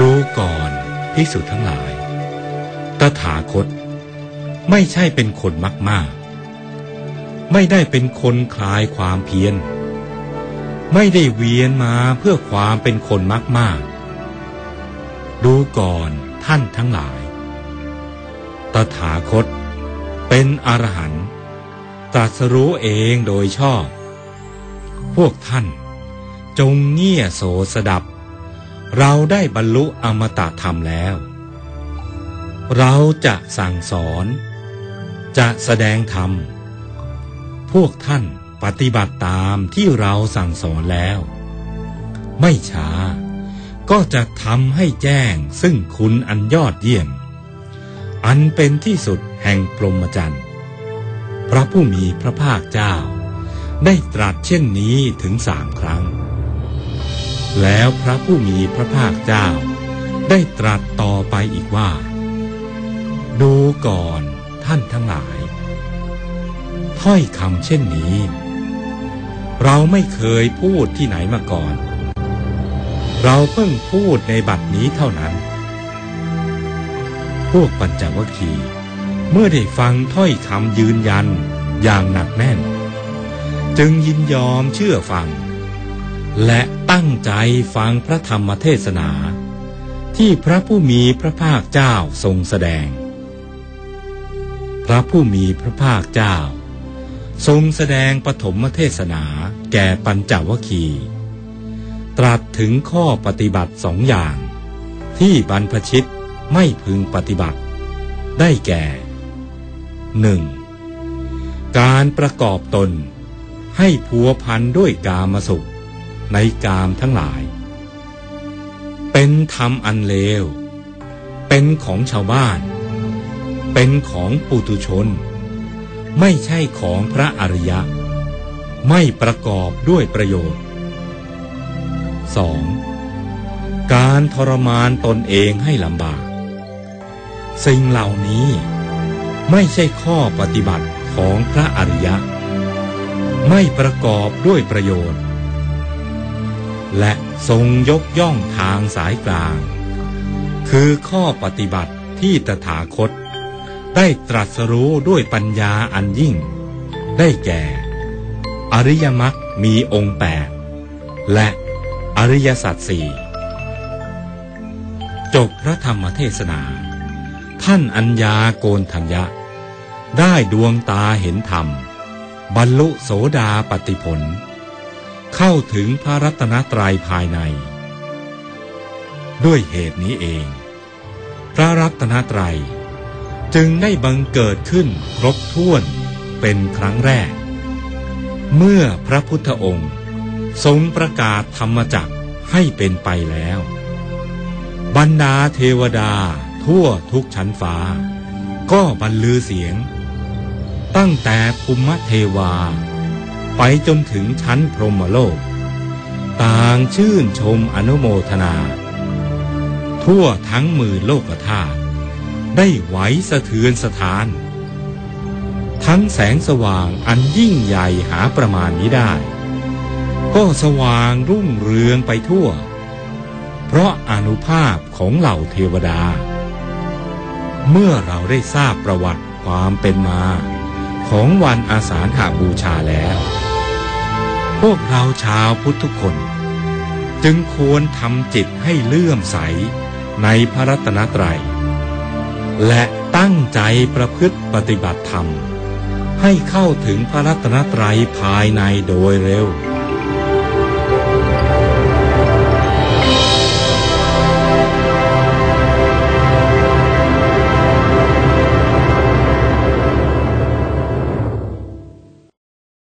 ดูก่อนพิสุทั้งหลาย ตถาคต ไม่ใช่เป็นคนมากมากไม่ได้เป็นคนคลายความเพียร ไม่ได้เวียนมาเพื่อความเป็นคนมากมากดูก่อนท่านทั้งหลาย ตถาคต เป็นอรหันต์ตรัสรู้เองโดยชอบ พวกท่านจงเงี่ยโสสดับ เราได้บรรลุอมตะธรรมแล้ว เราจะสั่งสอน จะแสดงธรรม พวกท่านปฏิบัติตามที่เราสั่งสอนแล้ว ไม่ช้า ก็จะทำให้แจ้งซึ่งคุณอันยอดเยี่ยม อันเป็นที่สุดแห่งพรหมจรรย์พระผู้มีพระภาคเจ้า ได้ตรัสเช่นนี้ถึงสามครั้ง แล้วพระผู้มีพระภาคเจ้า ได้ตรัสต่อไปอีกว่า ดูก่อนท่านทั้งหลาย ถ้อยคำเช่นนี้ เราไม่เคยพูดที่ไหนมาก่อน เราเพิ่งพูดในบัดนี้เท่านั้น พวกปัญจวัคคีย์เมื่อได้ฟังถ้อยคำยืนยันอย่างหนักแน่น จึงยินยอมเชื่อฟัง และตั้งใจฟังพระธรรมเทศนา ที่พระผู้มีพระภาคเจ้าทรงแสดง พระผู้มีพระภาคเจ้า ทรงแสดงปฐมเทศนาแก่ปัญจวคี ตรัสถึงข้อปฏิบัติสองอย่าง ที่บรรพชิตไม่พึงปฏิบัติ ได้แก่หนึ่งการประกอบตนให้ผัวพันด้วยกามสุข ในกามทั้งหลาย เป็นธรรมอันเลว เป็นของชาวบ้าน เป็นของปุตุชน ไม่ใช่ของพระอริยะ ไม่ประกอบด้วยประโยชน์ 2. การทรมานตนเองให้ลำบาก สิ่งเหล่านี้ไม่ใช่ข้อปฏิบัติของพระอริยะ ไม่ประกอบด้วยประโยชน์ และทรงยกย่องทางสายกลาง คือข้อปฏิบัติที่ตถาคต ได้ตรัสรู้ด้วยปัญญาอันยิ่ง ได้แก่ อริยมรรคมีองค์แปดและอริยสัจสี่จบพระธรรมเทศนา ท่านอัญญาโกนทัญญะ ได้ดวงตาเห็นธรรม บรรลุโสดาปติผล เข้าถึงพระรัตนตรัยภายใน ด้วยเหตุนี้เอง พระรัตนตรัยจึงได้บังเกิดขึ้นครบถ้วนเป็นครั้งแรก เมื่อพระพุทธองค์ ทรงประกาศธรรมจักรให้เป็นไปแล้ว บรรดาเทวดาทั่วทุกชั้นฟ้า ก็บรรลือเสียง ตั้งแต่ภูมิเทวา ไปจนถึงชั้นพรหมโลก ต่างชื่นชมอนุโมทนา ทั่วทั้งมือโลกธาตุได้ไหวสะเทือนสถาน ทั้งแสงสว่างอันยิ่งใหญ่หาประมาณนี้ได้ ก็สว่างรุ่งเรืองไปทั่ว เพราะอนุภาพของเหล่าเทวดา เมื่อเราได้ทราบประวัติความเป็นมา ของวันอาสาฬหาบูชาแล้ว พวกเราชาวพุทธทุกคน จึงควรทำจิตให้เลื่อมใสในพระรัตนตรัย และตั้งใจประพฤติปฏิบัติธรรม ให้เข้าถึงพระรัตนตรัยภายในโดยเร็ว